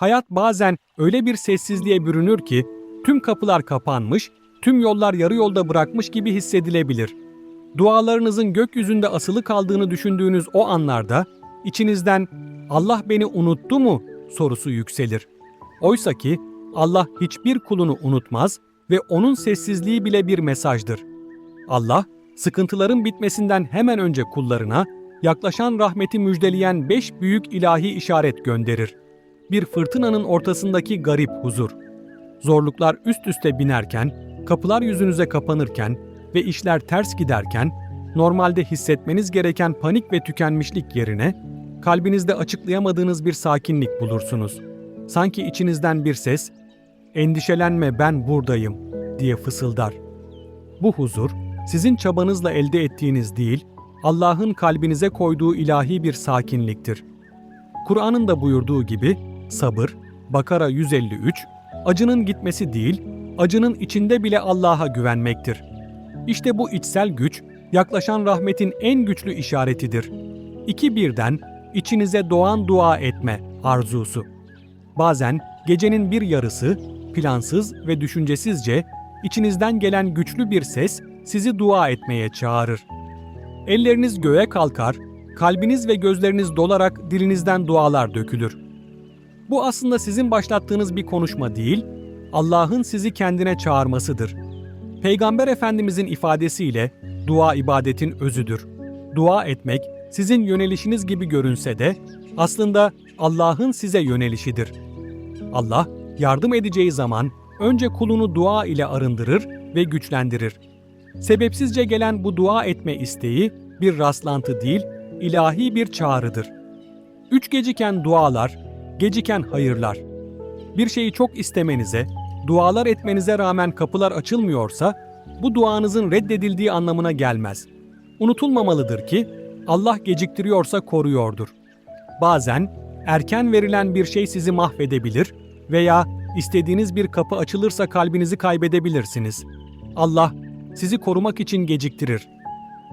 Hayat bazen öyle bir sessizliğe bürünür ki tüm kapılar kapanmış, tüm yollar yarı yolda bırakmış gibi hissedilebilir. Dualarınızın gökyüzünde asılı kaldığını düşündüğünüz o anlarda içinizden Allah beni unuttu mu sorusu yükselir. Oysa ki Allah hiçbir kulunu unutmaz ve onun sessizliği bile bir mesajdır. Allah, sıkıntıların bitmesinden hemen önce kullarına yaklaşan rahmeti müjdeleyen beş büyük ilahi işaret gönderir. Bir fırtınanın ortasındaki garip huzur. Zorluklar üst üste binerken, kapılar yüzünüze kapanırken ve işler ters giderken, normalde hissetmeniz gereken panik ve tükenmişlik yerine, kalbinizde açıklayamadığınız bir sakinlik bulursunuz. Sanki içinizden bir ses, endişelenme ben buradayım diye fısıldar. Bu huzur, sizin çabanızla elde ettiğiniz değil, Allah'ın kalbinize koyduğu ilahi bir sakinliktir. Kur'an'ın da buyurduğu gibi sabır, Bakara 153, acının gitmesi değil, acının içinde bile Allah'a güvenmektir. İşte bu içsel güç, yaklaşan rahmetin en güçlü işaretidir. İki birden içinize doğan dua etme arzusu. Bazen gecenin bir yarısı plansız ve düşüncesizce içinizden gelen güçlü bir ses sizi dua etmeye çağırır. Elleriniz göğe kalkar, kalbiniz ve gözleriniz dolarak dilinizden dualar dökülür. Bu aslında sizin başlattığınız bir konuşma değil, Allah'ın sizi kendine çağırmasıdır. Peygamber Efendimizin ifadesiyle dua ibadetin özüdür. Dua etmek sizin yönelişiniz gibi görünse de aslında Allah'ın size yönelişidir. Allah yardım edeceği zaman önce kulunu dua ile arındırır ve güçlendirir. Sebepsizce gelen bu dua etme isteği bir rastlantı değil, ilahi bir çağrıdır. Üç geciken dualar, geciken hayırlar. Bir şeyi çok istemenize, dualar etmenize rağmen kapılar açılmıyorsa, bu duanızın reddedildiği anlamına gelmez. Unutulmamalıdır ki, Allah geciktiriyorsa koruyordur. Bazen erken verilen bir şey sizi mahvedebilir veya istediğiniz bir kapı açılırsa kalbinizi kaybedebilirsiniz. Allah sizi korumak için geciktirir.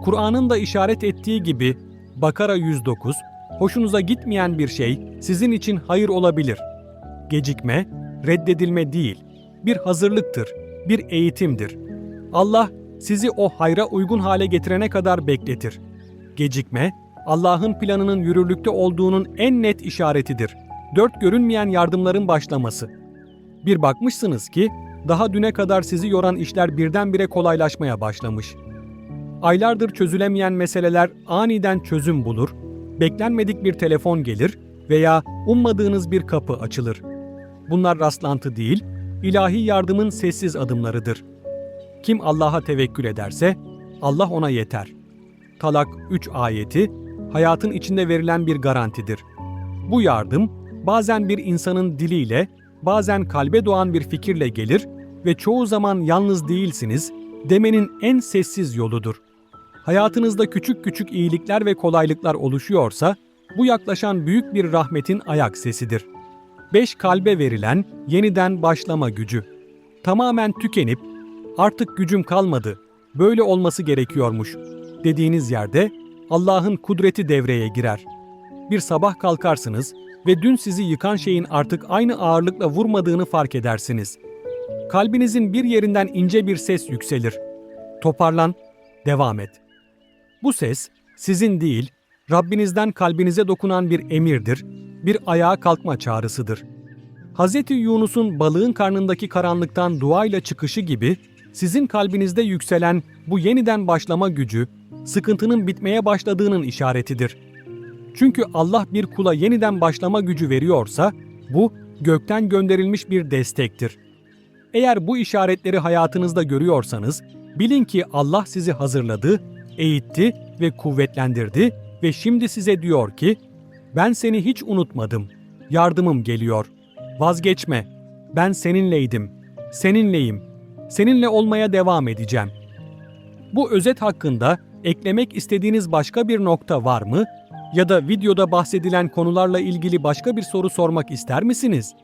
Kur'an'ın da işaret ettiği gibi Bakara 109, hoşunuza gitmeyen bir şey sizin için hayır olabilir. Gecikme, reddedilme değil, bir hazırlıktır, bir eğitimdir. Allah sizi o hayra uygun hale getirene kadar bekletir. Gecikme, Allah'ın planının yürürlükte olduğunun en net işaretidir. Dört görünmeyen yardımların başlaması. Bir bakmışsınız ki daha düne kadar sizi yoran işler birdenbire kolaylaşmaya başlamış. Aylardır çözülemeyen meseleler aniden çözüm bulur, beklenmedik bir telefon gelir veya ummadığınız bir kapı açılır. Bunlar rastlantı değil, ilahi yardımın sessiz adımlarıdır. Kim Allah'a tevekkül ederse Allah ona yeter. Talak 3 ayeti hayatın içinde verilen bir garantidir. Bu yardım bazen bir insanın diliyle, bazen kalbe doğan bir fikirle gelir ve çoğu zaman yalnız değilsiniz demenin en sessiz yoludur. Hayatınızda küçük küçük iyilikler ve kolaylıklar oluşuyorsa bu yaklaşan büyük bir rahmetin ayak sesidir. Beş kalbe verilen yeniden başlama gücü. Tamamen tükenip artık gücüm kalmadı, böyle olması gerekiyormuş dediğiniz yerde Allah'ın kudreti devreye girer. Bir sabah kalkarsınız ve dün sizi yıkan şeyin artık aynı ağırlıkla vurmadığını fark edersiniz. Kalbinizin bir yerinden ince bir ses yükselir. Toparlan, devam et. Bu ses sizin değil, Rabbinizden kalbinize dokunan bir emirdir, bir ayağa kalkma çağrısıdır. Hz. Yunus'un balığın karnındaki karanlıktan duayla çıkışı gibi sizin kalbinizde yükselen bu yeniden başlama gücü, sıkıntının bitmeye başladığının işaretidir. Çünkü Allah bir kula yeniden başlama gücü veriyorsa, bu gökten gönderilmiş bir destektir. Eğer bu işaretleri hayatınızda görüyorsanız, bilin ki Allah sizi hazırladı, eğitti ve kuvvetlendirdi ve şimdi size diyor ki, ben seni hiç unutmadım, yardımım geliyor, vazgeçme, ben seninleydim, seninleyim, seninle olmaya devam edeceğim. Bu özet hakkında eklemek istediğiniz başka bir nokta var mı? Ya da videoda bahsedilen konularla ilgili başka bir soru sormak ister misiniz?